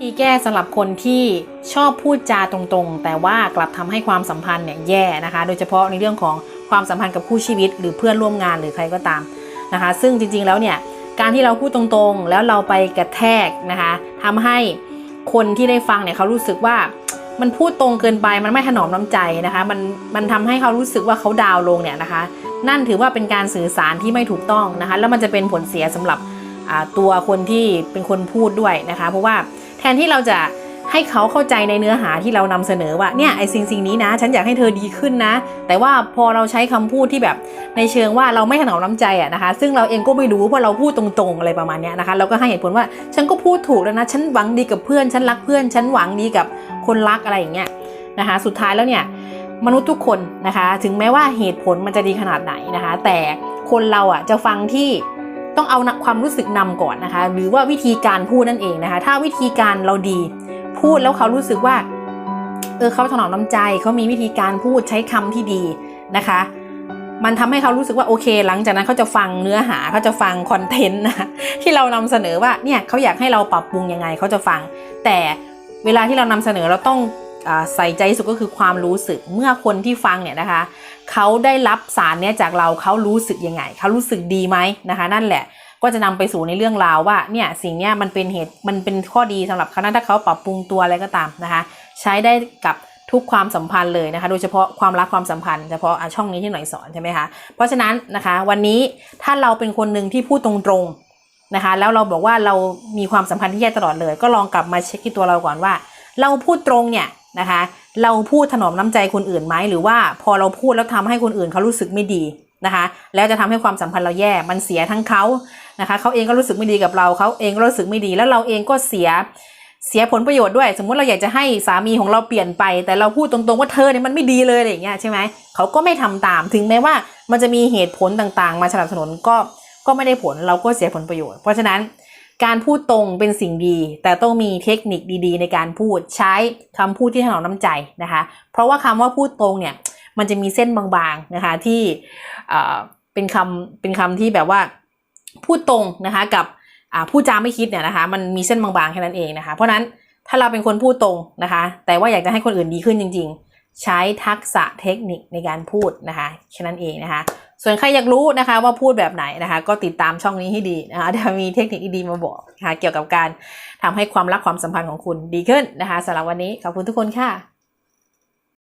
ทีแก้สำหรับคนที่ชอบพูดจาตรงๆ แต่ว่ากลับทำให้ความสัมพันธ์เนี่ยแย่นะคะ โดยเฉพาะในเรื่องของความสัมพันธ์กับคู่ชีวิต หรือเพื่อนร่วมงานหรือใครก็ตามนะคะ ซึ่งจริงๆแล้วเนี่ยการที่เราพูดตรงๆ แล้วเราไปกระแทกนะคะทำให้คนที่ได้ฟังเนี่ยเขารู้สึกว่ามันพูดตรงเกินไปมันไม่ถนอมน้ำใจนะคะมันมันทำให้เขารู้สึกว่าเขาดาวลงเนี่ยนะคะ นั่นถือว่าเป็นการสื่อสารที่ไม่ถูกต้องนะคะ แล้วมันจะเป็นผลเสียสำหรับตัวคนที่เป็นคนพูดด้วยนะคะ เพราะว่า แทนที่เราจะให้เขาเข้าใจในเนื้อหาที่เรานำเสนอว่าเนี่ยไอ้สิ่งสิ่งนี้นะ ฉันอยากให้เธอดีขึ้นนะ แต่ว่าพอเราใช้คำพูดที่แบบในเชิงว่าเราไม่ถนอมน้ำใจอะนะคะ ซึ่งเราเองก็ไม่รู้เพราะเราพูดตรงๆอะไรประมาณนี้นะคะ เราก็ให้เหตุผลว่าฉันก็พูดถูกแล้วนะฉันหวังดีกับเพื่อนฉันรักเพื่อนฉันหวังดีกับคนรักอะไรอย่างเงี้ยนะคะ สุดท้ายแล้วเนี่ยมนุษย์ทุกคนนะคะ ถึงแม้ว่าเหตุผลมันจะดีขนาดไหนนะคะ แต่คนเราอะจะฟังที่ ต้องเอาความรู้สึกนำก่อนนะคะ หรือว่าวิธีการพูดนั่นเองนะคะ ถ้าวิธีการเราดี พูดแล้วเขารู้สึกว่า เออเขาถนอมน้ำใจเขามีวิธีการพูดใช้คำที่ดีนะคะ มันทำให้เขารู้สึกว่าโอเค หลังจากนั้นเขาจะฟังเนื้อหาเขาจะฟังคอนเทนต์นะที่เรานำเสนอว่าเนี่ยเขาอยากให้เราปรับปรุงยังไงเขาจะฟัง แต่เวลาที่เรานำเสนอเราต้อง ใส่ใจสุดก็คือความรู้สึกเมื่อคนที่ฟังเนี่ยนะคะเขาได้รับสารเนี้ยจากเราเขารู้สึกยังไงเขารู้สึกดีไหมนะคะ นั่นแหละก็จะนำไปสู่ในเรื่องราวว่าเนี่ยสิ่งเนี้ยมันเป็นเหตุมันเป็นข้อดีสำหรับเขานะถ้าเขาปรับปรุงตัวอะไรก็ตามนะคะ ใช้ได้กับทุกความสัมพันธ์เลยนะคะ โดยเฉพาะความรักความสัมพันธ์เฉพาะอะช่องนี้ที่หน่อยสอนใช่ไหมคะเพราะฉะนั้นนะคะวันนี้ถ้าเราเป็นคนหนึ่งที่พูดตรงๆนะคะ แล้วเราบอกว่าเรามีความสัมพันธ์ที่แย่ตลอดเลย ก็ลองกลับมาเช็คที่ตัวเราก่อนว่า เราพูดตรงเนี่ย นะคะ เราพูดถนอมน้ำใจคนอื่นไหมหรือว่าพอเราพูดแล้วทำให้คนอื่นเขารู้สึกไม่ดีนะคะ แล้วจะทำให้ความสัมพันธ์เราแย่มันเสียทั้งเขานะคะเขาเองก็รู้สึกไม่ดีกับเราเขาเองก็รู้สึกไม่ดี แล้วเราเองก็เสียเสียผลประโยชน์ด้วย สมมติเราอยากจะให้สามีของเราเปลี่ยนไป แต่เราพูดตรงๆว่าเธอเนี่ยมันไม่ดีเลยอะไรอย่างเงี้ยใช่ไหมเขาก็ไม่ทำตามถึงแม้ว่ามันจะมีเหตุผลต่างๆ มาสนับสนุนก็ก็ไม่ได้ผลเราก็เสียผลประโยชน์ เพราะฉะนั้น การพูดตรงเป็นสิ่งดี แต่ต้องมีเทคนิคดีๆ ในการพูดใช้คำพูดที่ถนอมน้ำใจนะคะ เพราะว่าคำว่าพูดตรงเนี่ยมันจะมีเส้นบางๆนะคะที่เอ่อเป็นคำเป็นคำที่แบบว่าพูดตรงนะคะกับอ่าพูดจาไม่คิดเนี่ยนะคะมันมีเส้นบางๆแค่นั้นเองนะคะ เพราะฉะนั้นถ้าเราเป็นคนพูดตรงนะคะ แต่ว่าอยากจะให้คนอื่นดีขึ้นจริง ๆ ใช้ทักษะเทคนิคในการพูดนะคะแค่นั้นเองนะคะ ส่วนใครอยากรู้นะคะว่าพูดแบบไหนนะคะ ก็ติดตามช่องนี้ให้ดีนะคะจะมีเทคนิคดีๆมาบอกนะคะเกี่ยวกับการทำให้ความรักความสัมพันธ์ของคุณดีขึ้นนะคะสำหรับวันนี้ขอบคุณทุกคนค่ะ